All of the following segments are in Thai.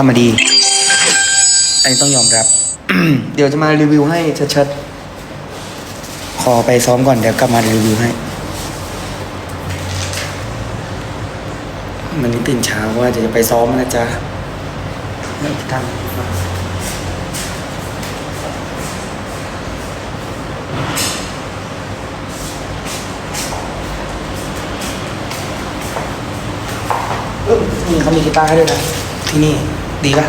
ทำมาดี อันนี้ต้องยอมรับ เดี๋ยวจะมารีวิวให้ชัดๆ ขอไปซ้อมก่อนเดี๋ยวกลับมารีวิวให้ มันนี้ตื่นเช้าว่าจะไปซ้อมนะจ๊ะไม่ทำนี่เขามีกีตาร์ให้ด้วยนะ ที่นี่ ดีปะ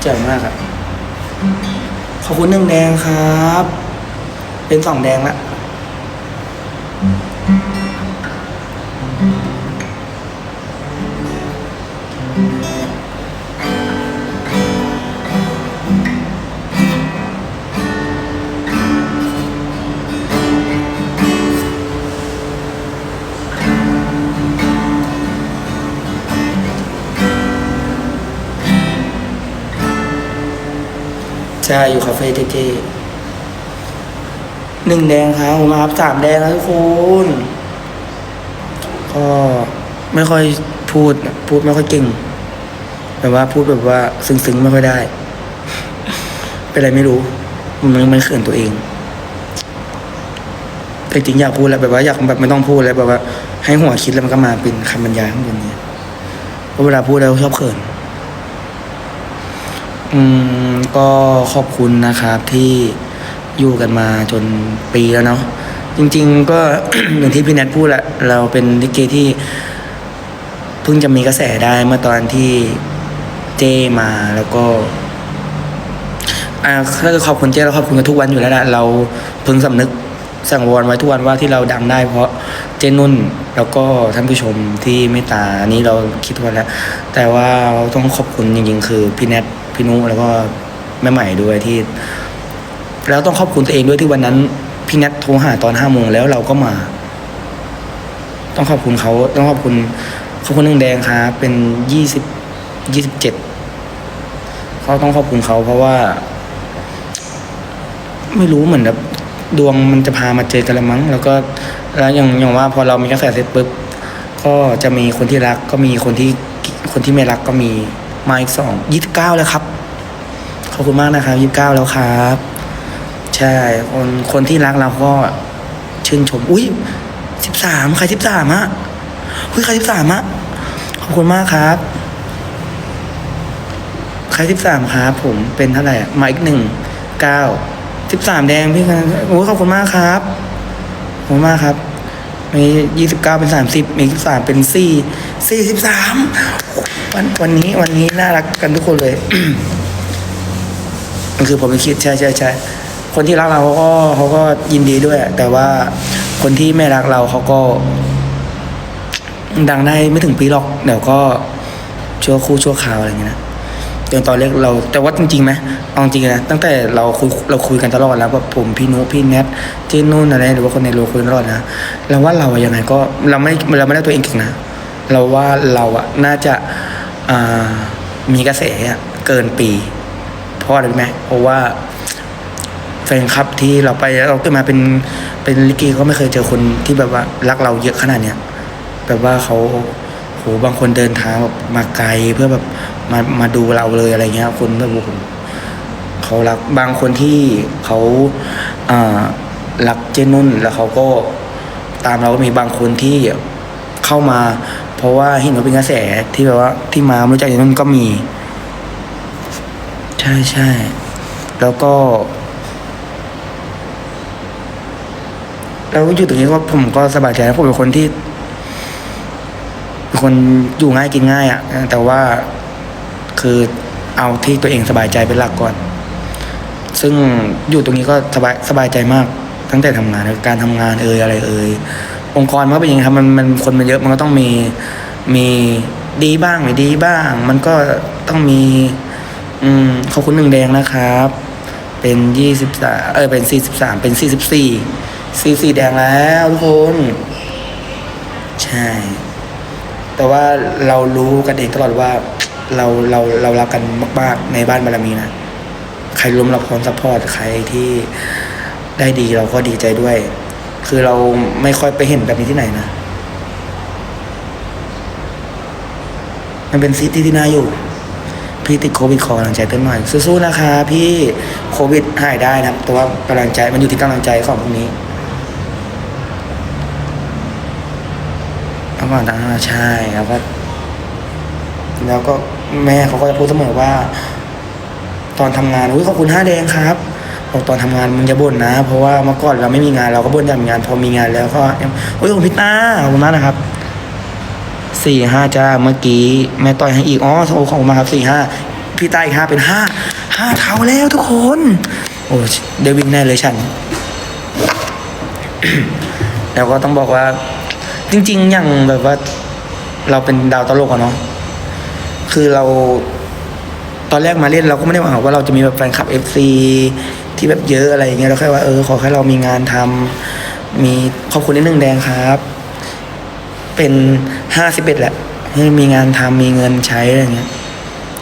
เจ๋งมากครับ ขอบคุณหนึ่งแดงครับ เป็นสองแดงละ ช่อยู่คาเฟ่เท่ๆหนึ่งแดงครับผมมาครับสามแดงแล้วทุกคนก็ไม่ค่อยพูดพูดไม่ค่อยเก่งแบบว่าพูดแบบว่าซึ้งๆไม่ค่อยได้ เป็นอะไรไม่รู้ มันมันเขินตัวเอง แต่จริงอยากพูดแล้วแบบว่าอยากแบบไม่ต้องพูดแล้วแบบว่า ให้หัวคิดแล้วมันก็มาเป็นคำบรรยายข้างบนนี้เพราะเวลาพูดแล้วชอบเขิน อืม ก็ขอบคุณนะครับที่อยู่กันมาจนปีแล้วเนาะจริง ๆ ก็อย่างที่พี่แนทพูดแหละเราเป็นลิเกที่เพิ่งจะมีกระแสได้เมื่อตอนที่เจมาแล้วก็อ่าถ้าเกิดขอบคุณเจ้เราขอบคุณกันทุกวันอยู่แล้วแหละเราเพิ่งสำนึกสั่งวอนไว้ทุกวันว่าที่เราดังได้ เพราะเจนุ่นแล้วก็ท่านผู้ชมที่เมตตาอันนี้เราคิดทุกวันแล้ว แต่ว่าเราต้องขอบคุณจริงๆ คือพี่แนทพี่นุแล้วก็ แม่ใหม่ด้วยที่ แล้วต้องขอบคุณตัวเองด้วยที่วันนั้น พี่แนทโทรหาตอนห้าโมงแล้วเราก็มา ต้องขอบคุณเขาต้องขอบคุณขอบคุณนึ่งแดงครับเป็นยี่สิบยี่สิบเจ็ดเขาต้องขอบคุณเขาเพราะว่า ไม่รู้เหมือนแบบดวงมันจะพามาเจอกันละมั้ง แล้วก็แล้วอย่างอย่างว่าพอเรามีกระแสเสร็จปุ๊บก็จะมีคนที่รักก็มีคนที่คนที่ไม่รักก็มีมาอีกสองยี่สิบเก้าแล้วครับ ขอบคุณมากนะครับยี่สิบเก้าแล้วครับ ใช่คนคนที่รักเราก็ชื่นชม อุ้ยสิบสามใครสิบสามอะอุ้ยใครสิบสามอะขอบคุณมากครับ ใครสิบสามครับผมเป็นเท่าไหร่อะมาอีกหนึ่งเก้าสิบสามแดงพี่กันโอ้ขอบคุณมากครับขอบคุณมากครับมียี่สิบเก้าเป็นสามสิบมีสิบสามเป็นสี่สี่สิบสามวันวันนี้วันนี้น่ารักกันทุกคนเลย มันคือผมไม่คิดใช่ใช่ใช่คนที่รักเราเขาก็เขาก็ยินดีด้วย แต่ว่าคนที่ไม่รักเราเขาก็ ดังได้ไม่ถึงปีหรอกเดี๋ยวก็ชั่วคู่ชั่วคราวอะไรอย่างเงี้ยนะจนตอนแรกเราแต่ว่าจริงๆไหมเอาจริงนะตั้งแต่เราคุยเราคุยกันตลอดแล้วว่าผมพี่นุพี่แนทเจนนุ่นอะไรหรือว่าคนในโลคุยตลอดนะเราว่าเราอะยังไงก็เราไม่เราไม่ได้ตัวเองเก่งนะเราว่าเราอะน่าจะมีกระแสเกินปี เพราะอะไรไหมเพราะว่าแฟนคลับที่เราไปเราเกิดมาเป็นเป็นลิเกก็ไม่เคยเจอคนที่แบบว่ารักเราเยอะขนาดเนี้ยแบบว่าเขาโหบางคนเดินทางแบบมาไกลเพื่อแบบมามาดูเราเลยอะไรเงี้ย คนแบบโอ้โหเขารักบางคนที่เขาอ่ารักเจนุ่นแล้วเขาก็ตามเราก็มีบางคนที่เข้ามา เพราะว่าเห็นว่าเป็นกระแสที่แบบว่าที่มาไม่รู้จักเจนุ่นก็มี ใช่ใช่ แล้วก็แล้วอยู่ตรงนี้ก็ผมก็สบายใจนะผมเป็นคนที่เป็นคนอยู่ง่ายกินง่ายอะ่ะ แต่ว่าคือเอาที่ตัวเองสบายใจเป็นหลักก่อน ซึ่งอยู่ตรงนี้ก็สบายสบายใจมาก ตั้งแต่ทำงานการทำงานเอ่ยอะไรเอ่ยองค์กรมันก็เป็นอย่างนี้ครับมันมันคนมันเยอะมันก็ต้องมีมีดีบ้างไม่ดีบ้าง มันก็ต้องมี อืมขอบคุณหนึ่งแดงนะครับ เป็นยี่สิบสามเออเป็นสี่สิบสามเป็นสี่สิบสี่สี่สี่แดงแล้วทุกคน ใช่ แต่ว่าเรารู้กันเองตลอดว่าเราเราเรารักกันมากๆในบ้านบารมีนะ ใครล้มเราพร้อมซัพพอร์ตใครที่ได้ดีเราก็ดีใจด้วย คือเราไม่ค่อยไปเห็นแบบนี้ที่ไหนนะ มันเป็นซิที่ที่น่าอยู่ พี่ติดโควิดขอกำลังใจเต้นหน่อยสู้ๆนะคะพี่โควิดหายได้นะครับ แต่ว่ากำลังใจมันอยู่ที่กำลังใจของพวกนี้แล้วก่อนตั้งใช่แล้วก็แล้วก็แม่เขาก็จะพูดเสมอว่า ตอนทำงานอุ้ยขอบคุณห้าแดงครับบอกตอนทำงานมึงจะบ่นนะ เพราะว่าเมื่อก่อนเราไม่มีงานเราก็บ่นอยากงาน พอมีงานแล้วก็ยังโอ้ยขอบคุณพี่ต้าขอบคุณมากนะครับ สี่ห้าจ้าเมื่อกี้แม่ต่อยให้อีกอ๋อโอ้ขอบคุณมาครับสี่ห้าพี่ต้าอีกห้าเป็นห้าห้าเท่าแล้วทุกคน โอ้เดวินแน่เลยฉัน แล้วก็ต้องบอกว่า จริง ๆ อย่างแบบว่า เราเป็นดาวตลกอะเนาะคือเราตอนแรกมาเล่นเราก็ไม่ได้หวังว่าเราจะมีแบบแฟนคลับเอฟซีที่แบบเยอะอะไรอย่างเงี้ยเราแค่ว่าเออขอแค่เรามีงานทำมีขอบคุณนิดนึงแดงครับ เป็นห้าสิบเอ็ดแหละให้มีงานทำมีเงินใช้อะไรเงี้ย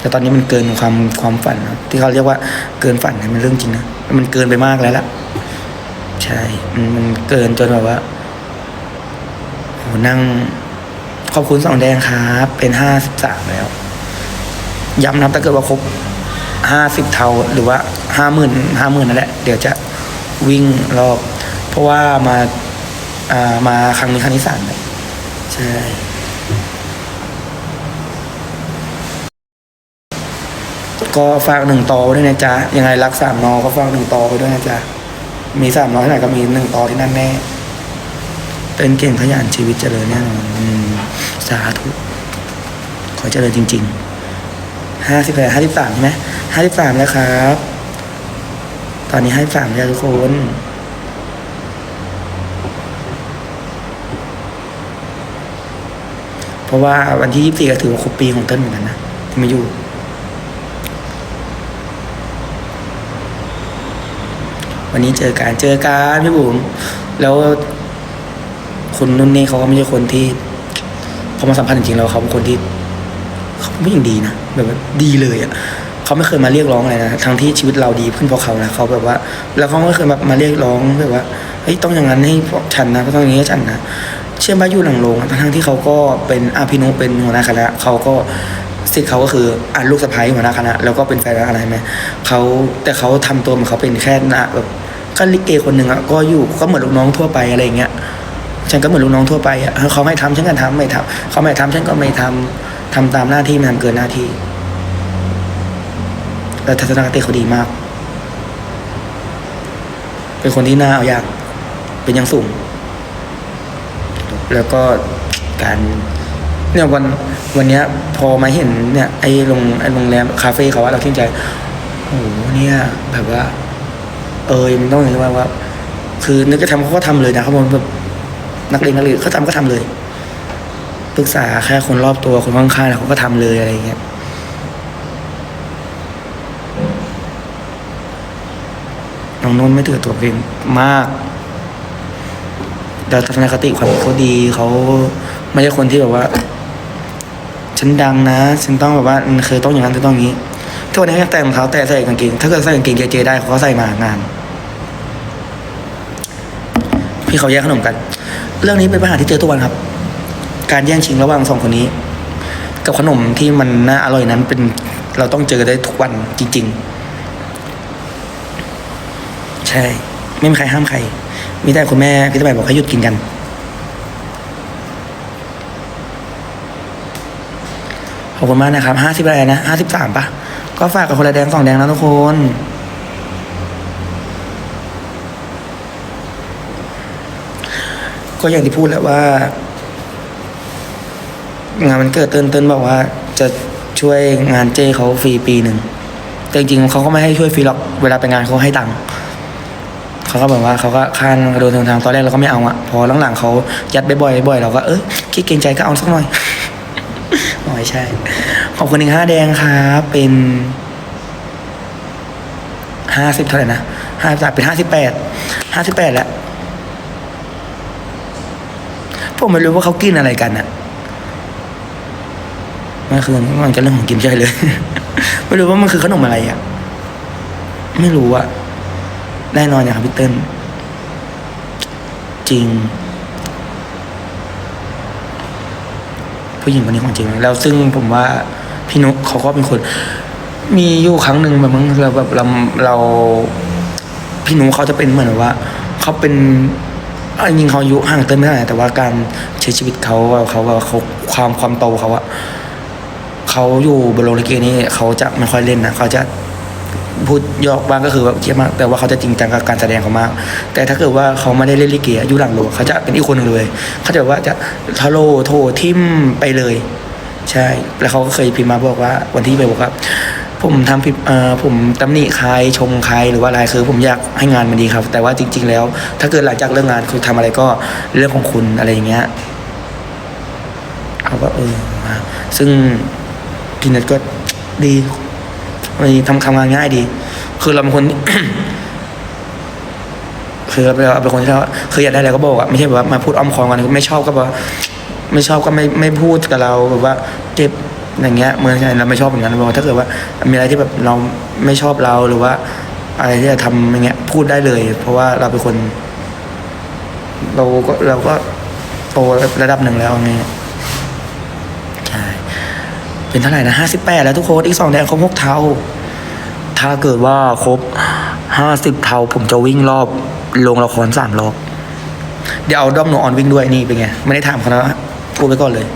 แต่ตอนนี้มันเกินความความฝันนะที่เขาเรียกว่าเกินฝันนี่ยมันเรื่องจริงนะมันเกินไปมากแล้วล่ะ ใช่ มันเกินจนแบบว่าโหนั่งขอบคุณสองแดงครับ เป็นห้าสิบสามแล้ว ย้ำนะถ้าเกิดว่าครบห้าสิบเท่าหรือว่าห้าหมื่นห้าหมื่นนั่นแหละ เดี๋ยวจะวิ่งรอบ เพราะว่ามาอ่ามาครั้งนี้ครั้งที่สามเลย ใช่ก็ฝากหนึ่งต่อไว้ด้วยนะจ๊ะ ยังไงรักสามนอก็ฝากหนึ่งต่อไปด้วยนะจ๊ะ มีสามนอที่ไหนก็มีหนึ่งต่อที่นั่นแน่ เป็นเก่งขยันชีวิตเจริญแน่นอนสาธุ ขอเจริญจริงๆห้าสิบแปดห้าสิบสามใช่ไหมห้าสิบสามแล้วครับ ตอนนี้ห้าสิบสามแล้วทุกคน เพราะว่าวันที่ยี่สิบสี่ก็ถือว่าครบปีของเต้นเหมือนกันนะที่มาอยู่ วันนี้เจอการเจอการพี่บุ๋มแล้วคุณนุ่นนี่เขาก็ไม่ใช่คนที่พอมาสัมพันธ์จริงๆแล้วเขาเป็นคนที่เขาเป็นผู้หญิงดีนะแบบว่าดีเลยอะ่ะเขาไม่เคยมาเรียกร้องอะไรนะทั้งที่ชีวิตเราดีขึ้นเพราะเขานะเขาแบบว่า แล้วเขาไม่เคยมามาเรียกร้องแบบว่าเฮ้ยต้องอย่างนั้นให้ฉันนะต้องอย่างนี้ให้ฉันนะ เชื่อว่าอยู่หลังโรงทั้งที่เขาก็เป็นอาพินุเป็นหัวหน้าคณะเขาก็สิทธิ์เขาก็คืออ่านลูกสะใภ้หัวหน้าคณะแล้วก็เป็นแฟนหัวหน้าคณะใช่ไหมเขาแต่เขาทำตัวเหมือนเขาเป็นแค่หนะแบบก็ลิเกคนหนึ่งอะก็อยู่ก็เหมือนลูกน้องทั่วไปอะไรอย่างเงี้ยฉันก็เหมือนลูกน้องทั่วไปอะเขาไม่ทำฉันก็ทำไม่ทำเขาไม่ทำฉันก็ไม่ทำทำตามหน้าที่ไม่ทำเกินหน้าที่แล้วทัศนคติเขาดีมาก เป็นคนที่น่าเอาอยากเป็นย่างสูง แล้วก็การเนี่ยวันวันเนี้ยพอมาเห็นเนี่ยไอ้โรงไอ้โรงแรมคาเฟ่เขาว่าเราชื่นใจโอ้โหเนี่ยแบบว่า เออมันต้องอย่างนี้ว่าว่า คือนึกจะทำเขาก็ทำเลยนะเขาบอกแบบนักเรียนนักเรียนเขาทำก็ทำเลยปรึกษาแค่คนรอบตัวคนข้างๆแล้วเขาก็ทำเลยอะไรเงี้ยน้องนุ่นไม่ถือตัวเองมาก แต่ทัศนคติความคิดเขาดีเขาไม่ใช่คนที่แบบว่า ฉันดังนะ ฉันต้องแบบว่าเคยต้องอย่างนั้นต้องอย่างนี้ทุกวันนี้เขาแต่งรองเท้าแต่ใส่กางเกงถ้าเกิดใส่กางเกงเจเจได้เขาก็ใส่มางาน พี่เขาแย่งขนมกัน เรื่องนี้เป็นปัญหาที่เจอทุกวันครับ การแย่งชิงระหว่างสองคนนี้ กับขนมที่มันน่าอร่อยนั้นเป็นเราต้องเจอได้ทุกวันจริง ๆ ใช่ ไม่มีใครห้ามใคร มีแต่คุณแม่พี่ตะไบบอกให้หยุดกินกัน ขอบคุณมากนะครับห้าสิบอะไรนะห้าสิบสามปะก็ฝากกับคนละแดงสองแดงนะทุกคนก็อย่างที่พูดแหล้วว่า งานมันเกิดเติ้นเติ้นบอกว่า จะช่วยงานเจเขาฟรีปีหนึ่งแต่จริงๆเขาก็ไม่ให้ช่วยฟรีหรอกเวลาไปงานเขาให้ตังค์ เขาก็บอกว่าเขาก็ค่าโดนทางตอนแรกเราก็ไม่เอาอะพอหลังๆเขายัดบ่อยๆบ่อยเราก็เออคิดเกรงใจก็เอาสักหน่อยอ๋อไม่ใช่ ขอบคุณหนึ่งห้าแดงครับเป็นห้าสิบเท่าไหร่นะห้าสิบเป็นห้าสิบแปดห้าสิบแปดแล้วผมไม่รู้ว่าเขากินอะไรกันอะเมื่อคืนมันก็เรื่องของกินใช่เลย ไม่รู้ว่ามันคือขนมอะไรอะไม่รู้อะ แน่นอนอย่างครับพี่เติ้ลจริง ผู้หญิงคนนี้ของจริง แล้วซึ่งผมว่าพี่นุกเขาก็เป็นคน มีอยู่ครั้งหนึ่งแบบมึงเราแบบเราเรา พี่หนูเขาจะเป็นเหมือนว่าเขาเป็นจริงเขาอายุห่างเต้นไม่เท่าไหร่แต่ว่าการใช้ชีวิตเขาเขาว่าเขาความความโตเขาอะเขาอยู่บนโรงลิเกนี่เขาจะไม่ค่อยเล่นนะเขาจะ พูดยอกบ้างก็คือแบบเครียดมาก แต่ว่าเขาจะจริงจังกับการแสดงเขามาก แต่ถ้าเกิดว่าเขาไม่ได้เล่นลิเกอยู่หลังโรงเขาจะเป็นอีกคนหนึ่งเลย เขาจะแบบว่าจะทะโลโททิมไปเลย ใช่ แล้วเขาก็เคยพิมพ์มาบอกว่า วันที่ไปบอกว่าผมทำผิดผมตำหนิใครชมใครหรือว่าอะไรคือ ผมอยากให้งานมันดีครับ แต่ว่าจริง ๆ แล้ว ถ้าเกิดหลังจากเรื่องงานคือทำอะไรก็เรื่องของคุณอะไรอย่างเงี้ยเขาก็เออซึ่งพี่เน็ตก็ดี มีทำทำงานง่ายดี คือเราเป็นคน คือเราเป็นคนที่เราคืออยากได้อะไรก็บอกอะไม่ใช่แบบว่ามาพูดอ้อมคอมกันไม่ชอบก็บอกไม่ชอบก็ไม่ไม่พูดกับเราแบบว่าเจ็บอย่างเงี้ยเมื่อไงเราไม่ชอบอย่างนั้นบอกว่าถ้าเกิดว่า มีอะไรที่แบบเราไม่ชอบเราหรือว่า อะไรที่จะทำอย่างเงี้ย พูดได้เลย เพราะว่าเราเป็นคน เราก็เราก็โตระดับหนึ่งแล้วไง เป็นเท่าไหร่นะห้าสิบแปดแล้วทุกคนอีกสองแดงครบหกเท่า ถ้าเกิดว่าครบห้าสิบเท่า ผมจะวิ่งรอบโรงละครสามรอบ เดี๋ยวเอาด้อมหนูออนวิ่งด้วยนี่เป็นไง ไม่ได้ถามเขานะพูดไปก่อนเลย